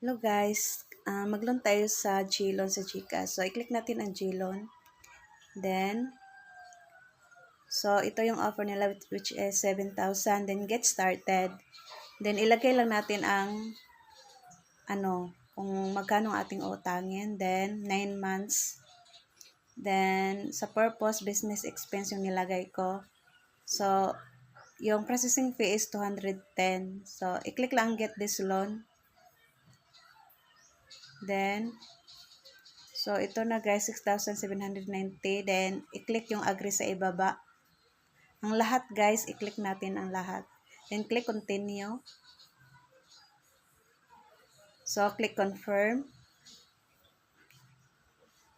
Hello guys, uh, mag-loan tayo sa G-Loan sa Gcash. So, i-click natin ang G-Loan. Then, so ito yung offer nila which is 7,000. Then, get started. Then, ilagay lang natin ang ano, kung magkano ang ating utangin. Then, 9 months. Then, sa purpose, business expense yung nilagay ko. So, yung processing fee is 210. So, i-click lang get this loan. Then, so ito na guys, 6,790. Then, i-click yung agree sa ibaba. Ang lahat guys, i-click natin ang lahat. Then, click continue. So, click confirm.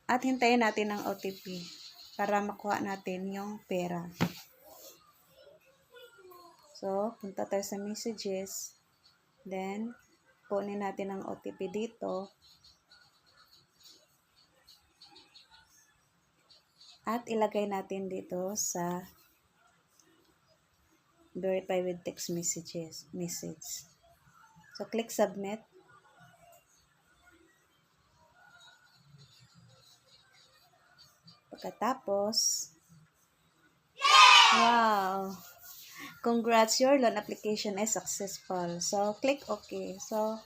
At hintayin natin ang OTP para makuha natin yung pera. So, punta tayo sa messages. Then, kunin natin ang OTP dito. At ilagay natin dito sa verify with text messages message. So click submit. Pagkatapos Congrats, your loan application is successful. So click OK. So